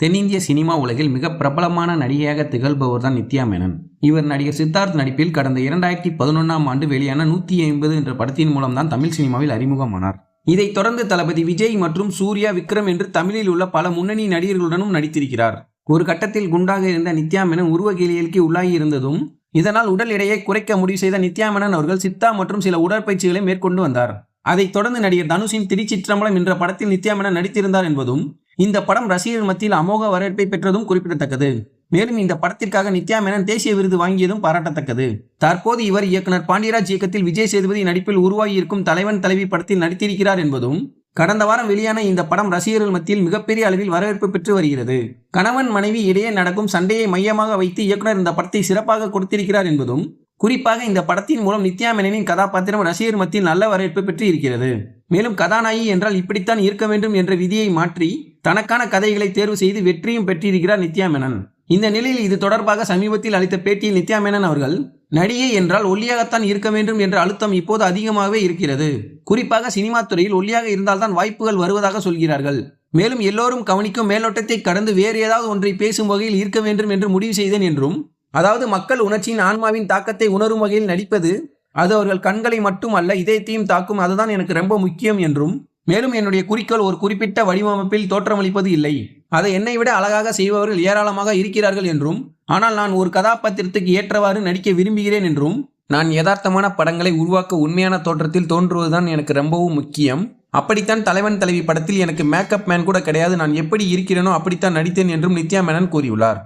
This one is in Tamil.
தென்னிந்திய சினிமா உலகில் மிக பிரபலமான நடிகையாக திகழ்பவர் தான் நித்யா மேனன். இவர் நடிகர் சித்தார்த் நடிப்பில் கடந்த இரண்டாயிரத்தி பதினொன்றாம் ஆண்டு வெளியான நூற்றி ஐம்பது என்ற படத்தின் மூலம் தான் தமிழ் சினிமாவில் அறிமுகமானார். இதைத் தொடர்ந்து தளபதி விஜய் மற்றும் சூர்யா விக்ரம் என்று தமிழில் உள்ள பல முன்னணி நடிகர்களுடனும் நடித்திருக்கிறார். ஒரு கட்டத்தில் குண்டாக இருந்த நித்யா மேனன் உருவ கேலியலுக்கு உள்ளாகி இருந்ததும் இதனால் உடல் எடையை குறைக்க முடிவு செய்த நித்யா மேனன் அவர்கள் சித்தா மற்றும் சில உடற்பயிற்சிகளை மேற்கொண்டு வந்தார். அதைத் தொடர்ந்து நடிகர் தனுஷின் திருச்சிற்றம்பலம் என்ற படத்தில் நித்யா மேனன் நடித்திருந்தார் என்பதும் இந்த படம் ரசிகர்கள் மத்தியில் அமோக வரவேற்பை பெற்றதும் குறிப்பிடத்தக்கது. மேலும் இந்த படத்திற்காக நித்யா மேனன் தேசிய விருது வாங்கியதும் பாராட்டத்தக்கது. தற்போது இவர் இயக்குனர் பாண்டியராஜ் இயக்கத்தில் விஜய் சேதுபதி நடிப்பில் உருவாகியிருக்கும் தலைவன் தலைவி படத்தில் நடித்திருக்கிறார் என்பதும் கடந்த வாரம் வெளியான இந்த படம் ரசிகர்கள் மத்தியில் மிகப்பெரிய அளவில் வரவேற்பு பெற்று வருகிறது. கணவன் மனைவி இடையே நடக்கும் சண்டையை மையமாக வைத்து இயக்குனர் இந்த படத்தை சிறப்பாக கொடுத்திருக்கிறார் என்பதும் குறிப்பாக இந்த படத்தின் மூலம் நித்யா மேனனின் கதாபாத்திரம் ரசிகர் மத்தியில் நல்ல வரவேற்பு பெற்று இருக்கிறது. மேலும் கதாநாயகி என்றால் இப்படித்தான் இருக்க வேண்டும் என்ற விதியை மாற்றி தனக்கான கதைகளை தேர்வு செய்து வெற்றியும் பெற்றிருக்கிறார் நித்யா மேனன் இந்த நிலையில் இது தொடர்பாக சமீபத்தில் அளித்த பேட்டியில் நித்யா மேனன் அவர்கள் நடிகை என்றால் ஒல்லியாகத்தான் இருக்க வேண்டும் என்ற அழுத்தம் இப்போது அதிகமாகவே இருக்கிறது. குறிப்பாக சினிமா துறையில் ஒல்லியாக இருந்தால்தான் வாய்ப்புகள் வருவதாக சொல்கிறார்கள். மேலும் எல்லோரும் கவனிக்கும் மேலோட்டத்தை கடந்து வேறு ஏதாவது ஒன்றை பேசும் வகையில் இருக்க வேண்டும் என்று முடிவு செய்தேன் என்றும் அதாவது மக்கள் உணர்ச்சியின் ஆன்மாவின் தாக்கத்தை உணரும் வகையில் நடிப்பது அது அவர்கள் கண்களை மட்டும் அல்ல இதயத்தையும் தாக்கும். அதுதான் எனக்கு ரொம்ப முக்கியம் என்றும் மேலும் என்னுடைய குறிக்கோள் ஒரு குறிப்பிட்ட வடிவமைப்பில் தோற்றமளிப்பது இல்லை. அதை என்னை விட அழகாக செய்பவர்கள் ஏராளமாக இருக்கிறார்கள் என்றும் ஆனால் நான் ஒரு கதாபாத்திரத்துக்கு ஏற்றவாறு நடிக்க விரும்புகிறேன் என்றும் நான் யதார்த்தமான படங்களை உருவாக்க உண்மையான தோற்றத்தில் தோன்றுவதுதான் எனக்கு ரொம்பவும் முக்கியம். அப்படித்தான் தலைவன் தலைவி படத்தில் எனக்கு மேக்கப் மேன் கூட கிடையாது. நான் எப்படி இருக்கிறேனோ அப்படித்தான் நடித்தேன் என்றும் நித்யா மேனன் கூறியுள்ளார்.